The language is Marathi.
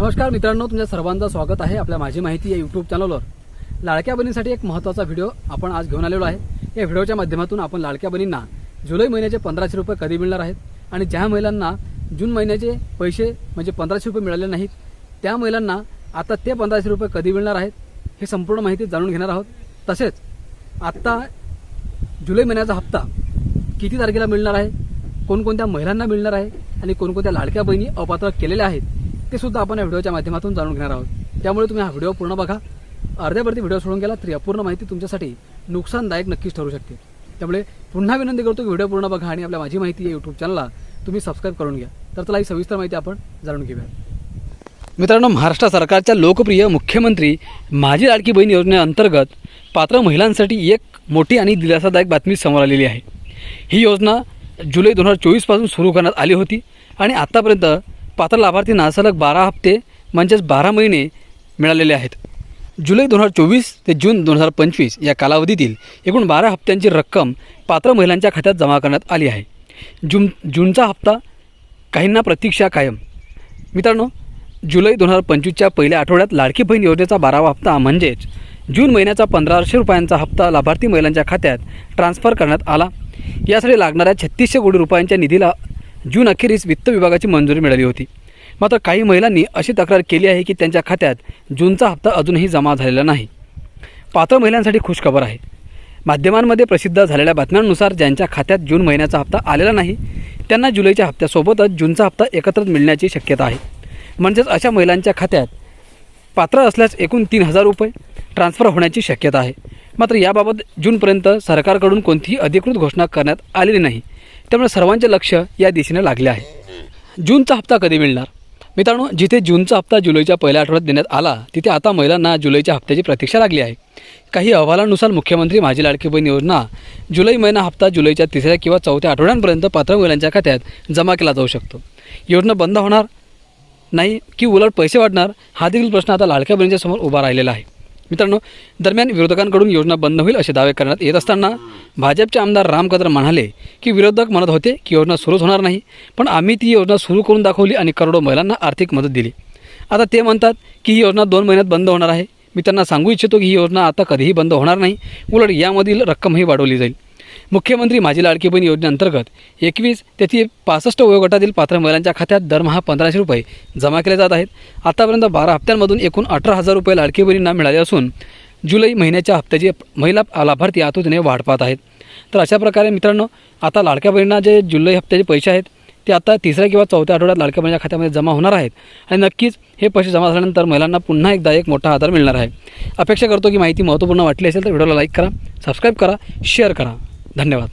नमस्कार मित्रांनो तुमच्या सर्वांचं स्वागत आहे आपल्या माझी माहिती या यूट्यूब चॅनलवर लाडक्या बहिणीसाठी एक महत्त्वाचा व्हिडिओ आपण आज घेऊन आलेलो आहे. या व्हिडिओच्या माध्यमातून आपण लाडक्या बहिणींना जुलै महिन्याचे पंधराशे रुपये कधी मिळणार आहेत आणि ज्या महिलांना जून महिन्याचे पैसे म्हणजे पंधराशे रुपये मिळाले नाहीत त्या महिलांना आता ते पंधराशे रुपये कधी मिळणार आहेत हे संपूर्ण माहिती जाणून घेणार आहोत. तसेच आत्ता जुलै महिन्याचा हप्ता किती तारखेला मिळणार आहे कोणकोणत्या महिलांना मिळणार आहे आणि कोणकोणत्या लाडक्या बहिणी अपात्र केलेल्या आहेत ते सुद्धा आपण या व्हिडिओच्या माध्यमातून जाणून घेणार आहोत. त्यामुळे तुम्ही हा व्हिडिओ पूर्ण बघा. अर्ध्यावरती व्हिडिओ सोडून गेला तरी अपूर्ण माहिती तुमच्यासाठी नुकसानदायक नक्कीच ठरू शकते. त्यामुळे पुन्हा विनंती करतो की व्हिडिओ पूर्ण बघा आणि आपल्या माझी माहिती या यूट्यूब चॅनलला तुम्ही सबस्क्राईब करून घ्या. तर चला ही सविस्तर माहिती आपण जाणून घेऊया. मित्रांनो महाराष्ट्र सरकारच्या लोकप्रिय मुख्यमंत्री माझी लाडकी बहीण योजनेअंतर्गत पात्र महिलांसाठी एक मोठी आणि दिलासादायक बातमी समोर आलेली आहे. ही योजना जुलै दोन हजार चोवीसपासून सुरू करण्यात आली होती आणि आत्तापर्यंत पात्र लाभार्थींना सलग बारा हप्ते म्हणजेच बारा महिने मिळालेले आहेत. जुलै दोन हजार चोवीस ते जून दोन हजार पंचवीस या कालावधीतील एकूण बारा हप्त्यांची रक्कम पात्र महिलांच्या खात्यात जमा करण्यात आली आहे. जून जूनचा हप्ता काहींना प्रतीक्षा कायम. मित्रांनो जुलै दोन हजार पंचवीसच्या पहिल्या आठवड्यात लाडकी बहीण योजनेचा बारावा हप्ता म्हणजेच जून महिन्याचा पंधराशे रुपयांचा हप्ता लाभार्थी महिलांच्या खात्यात ट्रान्स्फर करण्यात आला. यासाठी लागणाऱ्या छत्तीसशे कोटी रुपयांच्या निधीला जून अखेरीस वित्त विभागाची मंजुरी मिळाली होती. मात्र काही महिलांनी अशी तक्रार केली आहे की त्यांच्या खात्यात जूनचा हप्ता अजूनही जमा झालेला नाही. पात्र महिलांसाठी खुशखबर आहे. माध्यमांमध्ये प्रसिद्ध झालेल्या बातम्यांनुसार ज्यांच्या खात्यात जून महिन्याचा हप्ता आलेला नाही त्यांना जुलैच्या हप्त्यासोबतच जूनचा हप्ता एकत्रच मिळण्याची शक्यता आहे. म्हणजेच अशा महिलांच्या खात्यात पात्र असल्यास एकूण तीन हजार रुपये ट्रान्स्फर होण्याची शक्यता आहे. मात्र याबाबत जूनपर्यंत सरकारकडून कोणतीही अधिकृत घोषणा करण्यात आलेली नाही. त्यामुळे सर्वांचे लक्ष या दिशेने लागले आहे. जूनचा हप्ता कधी मिळणार? मित्रांनो जिथे जूनचा हप्ता जुलैच्या पहिल्या आठवड्यात देण्यात आला तिथे आता महिलांना जुलैच्या हप्त्याची प्रतीक्षा लागली आहे. काही अहवालानुसार मुख्यमंत्री माझी लाडकी बहीण योजना जुलै महिना हप्ता जुलैच्या तिसऱ्या किंवा चौथ्या आठवड्यांपर्यंत पात्र महिलांच्या खात्यात जमा केला जाऊ शकतो. योजना बंद होणार नाही की उलट पैसे वाढणार हा देखील प्रश्न आता लाडक्या बहिणीच्या समोर उभा राहिलेला आहे. मित्रांनो दरम्यान विरोधकांकडून योजना बंद होईल असे दावे करण्यात येत असताना भाजपचे आमदार राम कदर म्हणाले की विरोधक म्हणत होते की योजना सुरूच होणार नाही पण आम्ही ती योजना सुरू करून दाखवली आणि करोडो महिलांना आर्थिक मदत दिली. आता ते म्हणतात की ही योजना दोन महिन्यात बंद होणार आहे. मी त्यांना सांगू इच्छितो की ही योजना आता कधीही बंद होणार नाही. उलट यामधील रक्कमही वाढवली जाईल. मुख्यमंत्री माझी लाडकी बहीण योजनेअंतर्गत एकवीस तेथील पासष्ट वयोगटातील पात्र महिलांच्या खात्यात दरमहा पंधराशे रुपये जमा केले जात आहेत. आतापर्यंत बारा हप्त्यांमधून एकूण अठरा हजार रुपये लाडकी बहिणींना मिळाले असून जुलै महिन्याच्या हप्त्याची महिला लाभार्थी आतुतीने वाढ पाहत आहेत. तर अशा प्रकारे मित्रांनो आता लाडक्या बहिणींना जे जुलै हप्त्याचे पैसे आहेत ते आता तिसऱ्या किंवा चौथ्या आठवड्यात लाडक्या बहिणीच्या खात्यामध्ये जमा होणार आहेत. आणि नक्कीच हे पैसे जमा झाल्यानंतर महिलांना पुन्हा एकदा एक मोठा आधार मिळणार आहे. अपेक्षा करतो की माहिती महत्त्वपूर्ण वाटली असेल तर व्हिडिओला लाईक करा सबस्क्राईब करा शेअर करा. धन्यवाद.